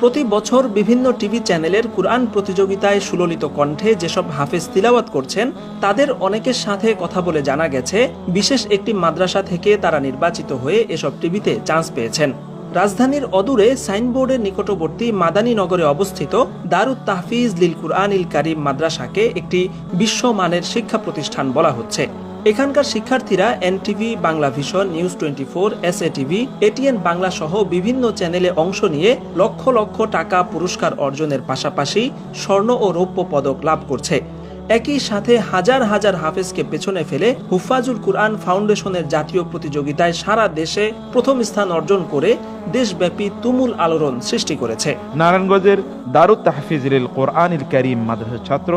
প্রতি বছর বিভিন্ন টিভি চ্যানেলের কুরআন প্রতিযোগিতায় সুললিত কণ্ঠে যেসব হাফেজ তিলাওয়াত করছেন, তাদের অনেকের সাথে কথা বলে জানা গেছে, বিশেষ একটি মাদ্রাসা থেকে তারা নির্বাচিত হয়ে এসব টিভিতে চান্স পেয়েছেন। রাজধানীর অদূরে সাইনবোর্ডের নিকটবর্তী মাদানী নগরে অবস্থিত দারুত তাহফিজ লিল কুরআন ইল কারিম মাদ্রাসাকে একটি বিশ্বমানের শিক্ষা প্রতিষ্ঠান বলা হচ্ছে। এখানকার শিক্ষার্থীরা NTV, Bangla vision, news twenty four S TV ATN Bangla সহ বিভিন্ন চ্যানেলে অংশ নিয়ে লক্ষ লক্ষ টাকা পুরস্কার অর্জনের পাশাপাশি স্বর্ণ ও রৌপ্য পদক লাভ করছে। একই সাথে হাজার হাজার হাফেজকে পেছনে ফেলে হুফাজুল কুরআন ফাউন্ডেশনের জাতীয় প্রতিযোগিতায় সারা দেশে প্রথম স্থান অর্জন করে দেশব্যাপী তুমুল আলোড়ন সৃষ্টি করেছে। নারায়ণগঞ্জের দারুত তাহফিজুল কোরআনিল করিম মাদ্রাসার ছাত্র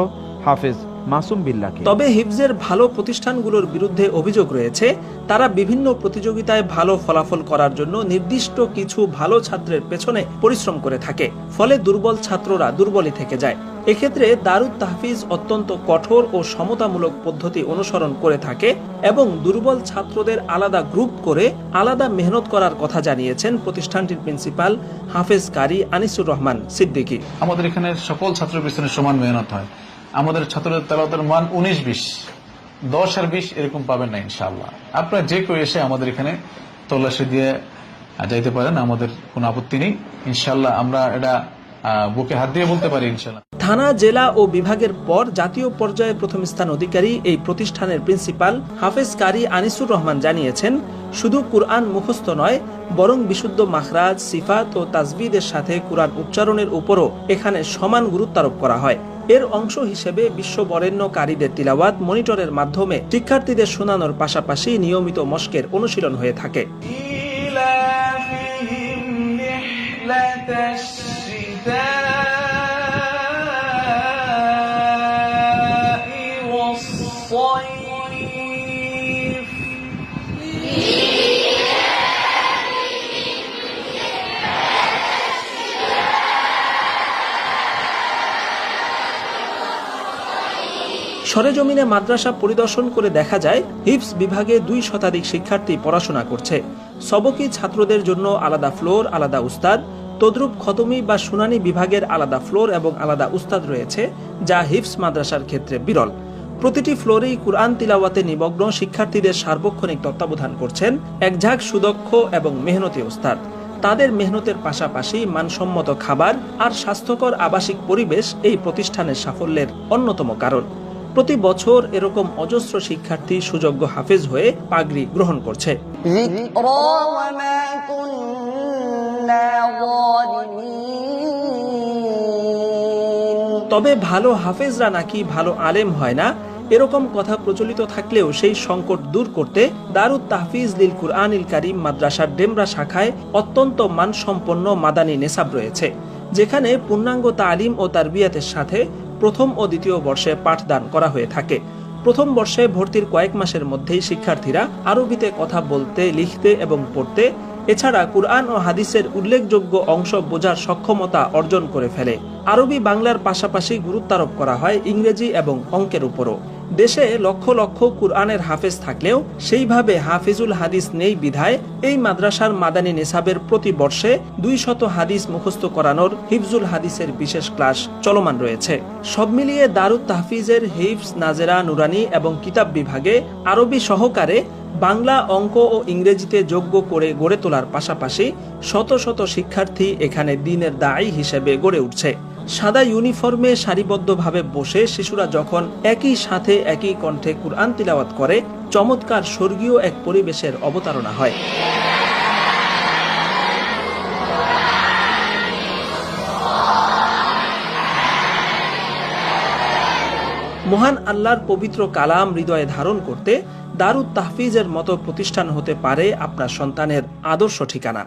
হাফেজ মাসুম বিল্লাহকে তবে হিফজের ভালো প্রতিষ্ঠানগুলোর বিরুদ্ধে অভিযোগ রয়েছে তারা বিভিন্ন প্রতিযোগিতায় ভালো ফলাফল করার জন্য নির্দিষ্ট কিছু ভালো ছাত্রের পেছনে পরিশ্রম করে থাকে ফলে দুর্বল ছাত্ররা দুর্বলই থেকে যায়। এক্ষেত্রে দারুদ তাহফিজ অত্যন্ত কঠোর ও সমতামূলক পদ্ধতি অনুসরণ করে থাকে এবং দুর্বল ছাত্রদের আলাদা গ্রুপ করে আলাদা মেহনত করার কথা জানিয়েছেন প্রতিষ্ঠানটির প্রিন্সিপাল হাফেজ কারি আনিসুর রহমান সিদ্দিকী। আমাদের এখানে সকল ছাত্র পিছনে সমান মেহনত হয়। আমাদের ছাত্রদের তেলাওয়াতের মান উনিশ বিশ। দশ আর বিশ এরকম পাবেন না, ইনশাআল্লাহ। আপনারা যে কেউ এসে আমাদের এখানে তল্লাশি দিয়ে যাইতে পারেন, আমাদের কোনো আপত্তি নেই। ইনশাআল্লাহ আমরা এটা বুকে হাত দিয়ে বলতে পারি, ইনশাআল্লাহ। থানা, জেলা ও বিভাগের পর জাতীয় পর্যায়ে প্রথম স্থান অধিকারী এই প্রতিষ্ঠানের প্রিন্সিপাল হাফেজ কারি আনিসুর রহমান জানিয়েছেন, শুধু কুরআন মুখস্থ নয়, বরং বিশুদ্ধ মাখরাজ, সিফাত ও তাজবিদের সাথে কুরআন উচ্চারণের উপরও এখানে সমান গুরুত্ব আরোপ করা হয়। এর অংশ হিসেবে বিশ্ব বরেণ্য কারীদের তিলাওয়াত মনিটরের মাধ্যমে শিক্ষার্থীদের শোনানোর পাশাপাশি নিয়মিত মস্কের অনুশীলন হয়ে থাকে إيلافهم رحلة الشتاء والصيف সরেজমিনে মাদ্রাসা পরিদর্শন করে দেখা যায় হিপস বিভাগে দুই শতাধিক শিক্ষার্থী পড়াশোনা করছে। সবকি ছাত্রদের জন্য আলাদা ফ্লোর, আলাদা উস্তাদ। তদ্রুপ খতমি বা শুনানি বিভাগের আলাদা ফ্লোর এবং আলাদা উস্তাদ রয়েছে, যা হিপস মাদ্রাসার ক্ষেত্রে বিরল। প্রতিটি ফ্লোরেই কুরআন তিলাওয়াতে নিমগ্ন শিক্ষার্থীদের সার্বক্ষণিক তত্ত্বাবধান করছেন একঝাঁক সুদক্ষ এবং মেহনতি উস্তাদ। তাদের মেহনতের পাশাপাশি মানসম্মত খাবার আর স্বাস্থ্যকর আবাসিক পরিবেশ এই প্রতিষ্ঠানের সাফল্যের অন্যতম কারণ। প্রতি বছর এরকম অজস্র শিক্ষার্থী সুযোগ্য হাফেজ হয়ে পাগড়ি গ্রহণ করছে। তবে ভালো হাফেজরা নাকি ভালো আলেম হয় না, এরকম কথা প্রচলিত থাকলেও সেই সংকট দূর করতে দারুদ তাহফিজ লিল কুরআনিল কারিম মাদ্রাসার ডেমরা শাখায় অত্যন্ত মানসম্পন্ন মাদানী নেশাব রয়েছে, যেখানে পূর্ণাঙ্গ তালিম ও তার বিয়াতের সাথে প্রথম ও দ্বিতীয় বর্ষে পাঠদান করা হয়ে থাকে। প্রথম বর্ষে ভর্তির কয়েক মাসের মধ্যেই শিক্ষার্থীরা আরবিতে কথা বলতে, লিখতে এবং পড়তে, এছাড়া কুরআন ও হাদিসের উল্লেখযোগ্য অংশ বোঝার সক্ষমতা অর্জন করে ফেলে। আরবি বাংলার পাশাপাশি গুরুত্বারোপ করা হয় ইংরেজি এবং অঙ্কের উপরও। দেশে লক্ষ লক্ষ কুরআনের হাফেজ থাকলেও সেইভাবে হাফিজুল হাদিস নেই বিধায় এই মাদ্রাসার মাদানী নিসাবের প্রতি বর্ষে দুই শত হাদিস মুখস্থ করানোর হিফজুল হাদিসের বিশেষ ক্লাস চলমান রয়েছে। সব মিলিয়ে দারুত তাহফিজের হিফস নাজেরা, নুরানি এবং কিতাব বিভাগে আরবি সহকারে বাংলা অঙ্ক ও ইংরেজিতে যোগ্য করে গড়ে তোলার পাশাপাশি শত শত শিক্ষার্থী এখানে দিনের দায়ী হিসেবে গড়ে উঠছে। সাদা ইউনিফর্মে সারিবদ্ধভাবে বসে শিশুরা যখন একই সাথে একই কণ্ঠে কুরআন তিলাওয়াত করে, চমৎকার স্বর্গীয় এক পরিবেশের অবতারণা হয়। মহান আল্লাহর পবিত্র কালাম হৃদয়ে ধারণ করতে দারুদ তাহফিজের মতো প্রতিষ্ঠান হতে পারে আপনার সন্তানের আদর্শ ঠিকানা।